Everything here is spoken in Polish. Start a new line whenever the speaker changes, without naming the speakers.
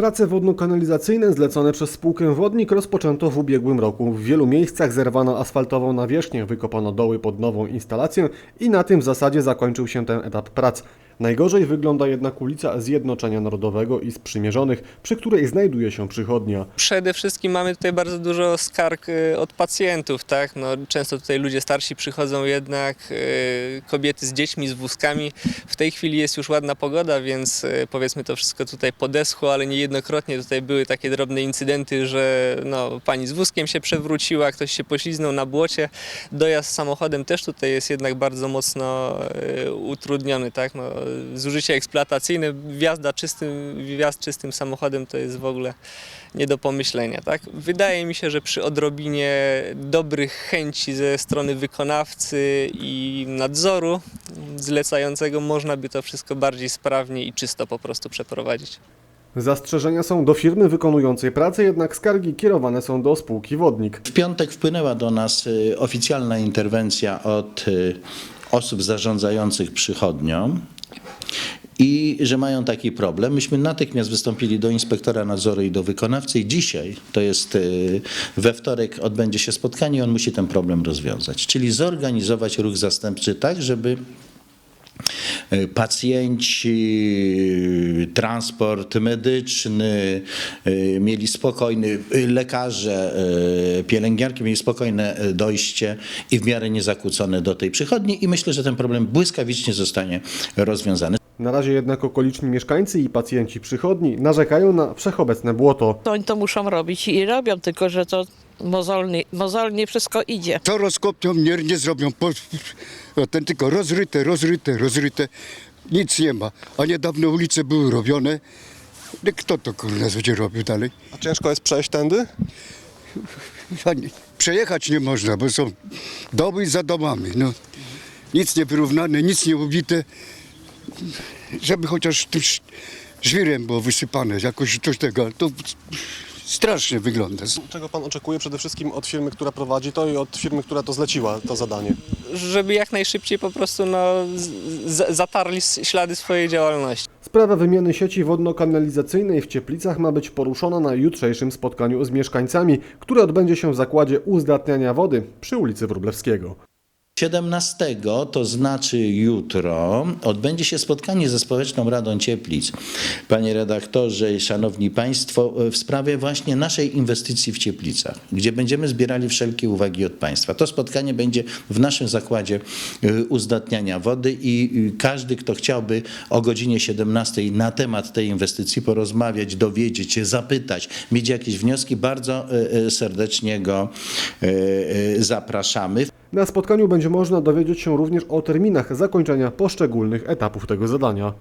Prace wodno-kanalizacyjne zlecone przez spółkę Wodnik rozpoczęto w ubiegłym roku. W wielu miejscach zerwano asfaltową nawierzchnię, wykopano doły pod nową instalację i na tym w zasadzie zakończył się ten etap prac. Najgorzej wygląda jednak ulica Zjednoczenia Narodowego i Sprzymierzonych, przy której znajduje się przychodnia.
Przede wszystkim mamy tutaj bardzo dużo skarg y, od pacjentów, tak? No, często tutaj ludzie starsi przychodzą jednak, y, kobiety z dziećmi, z wózkami. W tej chwili jest już ładna pogoda, więc y, powiedzmy to wszystko tutaj podeschło, ale niejednokrotnie tutaj były takie drobne incydenty, że no, pani z wózkiem się przewróciła, ktoś się pośliznął na błocie. Dojazd samochodem też tutaj jest jednak bardzo mocno utrudniony, tak? No, zużycie eksploatacyjne, wjazda czystym, wjazd czystym samochodem to jest w ogóle nie do pomyślenia. Tak? Wydaje mi się, że przy odrobinie dobrych chęci ze strony wykonawcy i nadzoru zlecającego można by to wszystko bardziej sprawnie i czysto po prostu przeprowadzić.
Zastrzeżenia są do firmy wykonującej pracę, jednak skargi kierowane są do spółki Wodnik.
W piątek wpłynęła do nas y, oficjalna interwencja od y, osób zarządzających przychodnią i że mają taki problem. Myśmy natychmiast wystąpili do inspektora nadzoru i do wykonawcy i dzisiaj, to jest y, we wtorek, odbędzie się spotkanie i on musi ten problem rozwiązać. Czyli zorganizować ruch zastępczy tak, żeby y, pacjenci, transport medyczny y, mieli spokojny, lekarze, pielęgniarki mieli spokojne dojście i w miarę niezakłócone do tej przychodni i myślę, że ten problem błyskawicznie zostanie rozwiązany.
Na razie jednak okoliczni mieszkańcy i pacjenci przychodni narzekają na wszechobecne błoto.
To oni to muszą robić i robią, tylko że to mozolnie, mozolnie wszystko idzie.
To rozkopią, nie, nie zrobią. Po, ten tylko rozryte, rozryte, rozryte. Nic nie ma. A niedawno ulice były robione. No Kto to kurde będzie robił dalej?
A ciężko jest przejść tędy?
Nie, przejechać nie można, bo są domy za domami. No. Nic nie wyrównane, nic nie ubite. Żeby chociaż tym żwirem było wysypane, jakoś coś tego. To strasznie wygląda.
Czego pan oczekuje przede wszystkim od firmy, która prowadzi to i od firmy, która to zleciła, to zadanie?
Żeby jak najszybciej po prostu no, zatarli ślady swojej działalności.
Sprawa wymiany sieci wodno-kanalizacyjnej w Cieplicach ma być poruszona na jutrzejszym spotkaniu z mieszkańcami, które odbędzie się w zakładzie uzdatniania wody przy ulicy Wróblewskiego.
17, to znaczy jutro, odbędzie się spotkanie ze Społeczną Radą Cieplic. Panie redaktorze i szanowni państwo, w sprawie właśnie naszej inwestycji w Cieplicach, gdzie będziemy zbierali wszelkie uwagi od państwa. To spotkanie będzie w naszym zakładzie y, uzdatniania wody i y, każdy, kto chciałby o godzinie 17 na temat tej inwestycji porozmawiać, dowiedzieć się, zapytać, mieć jakieś wnioski, bardzo y, serdecznie go zapraszamy.
Na spotkaniu będzie można dowiedzieć się również o terminach zakończenia poszczególnych etapów tego zadania.